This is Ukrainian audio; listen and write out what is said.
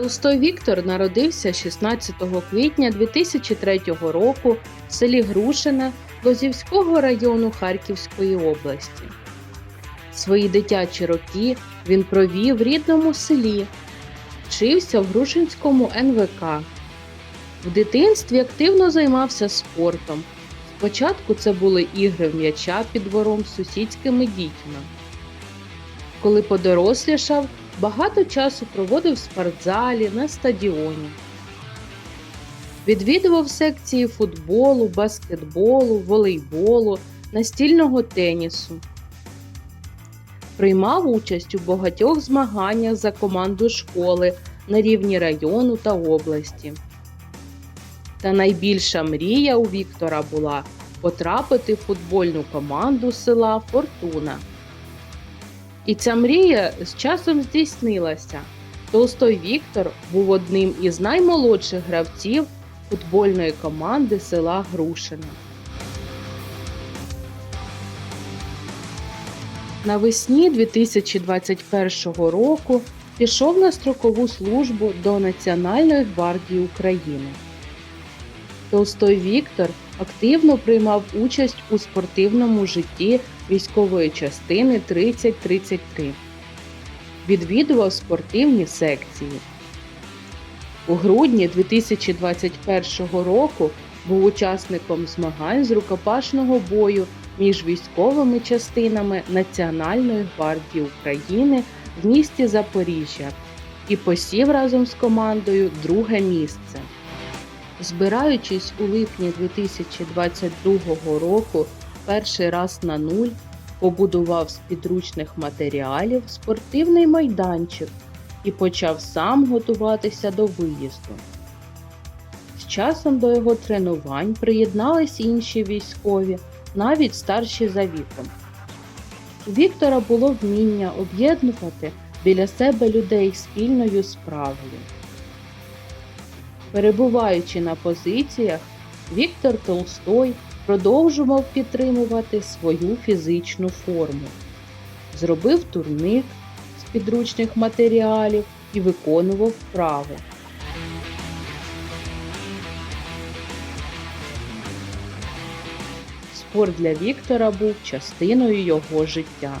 Толстой Віктор народився 16 квітня 2003 року в селі Грушине Лозівського району Харківської області. Свої дитячі роки він провів в рідному селі, вчився в Грушинському НВК. В дитинстві активно займався спортом. Спочатку це були ігри в м'яча під двором з сусідськими дітьми. Коли подорослішав, багато часу проводив в спортзалі на стадіоні. Відвідував секції футболу, баскетболу, волейболу, настільного тенісу. Приймав участь у багатьох змаганнях за команду школи на рівні району та області. Та найбільша мрія у Віктора була потрапити в футбольну команду села Фортуна. І ця мрія з часом здійснилася. Толстой Віктор був одним із наймолодших гравців футбольної команди села Грушине. Навесні 2021 року пішов на строкову службу до Національної гвардії України. Толстой Віктор активно приймав участь у спортивному житті військової частини 3033. Відвідував спортивні секції. У грудні 2021 року був учасником змагань з рукопашного бою між військовими частинами Національної гвардії України в місті Запоріжжя і посів разом з командою друге місце. Збираючись у липні 2022 року перший раз на нуль, побудував з підручних матеріалів спортивний майданчик і почав сам готуватися до виїзду. З часом до його тренувань приєднались інші військові, навіть старші за віком. У Віктора було вміння об'єднувати біля себе людей спільною справою. Перебуваючи на позиціях, Віктор Толстой продовжував підтримувати свою фізичну форму. Зробив турник з підручних матеріалів і виконував вправи. Спорт для Віктора був частиною його життя.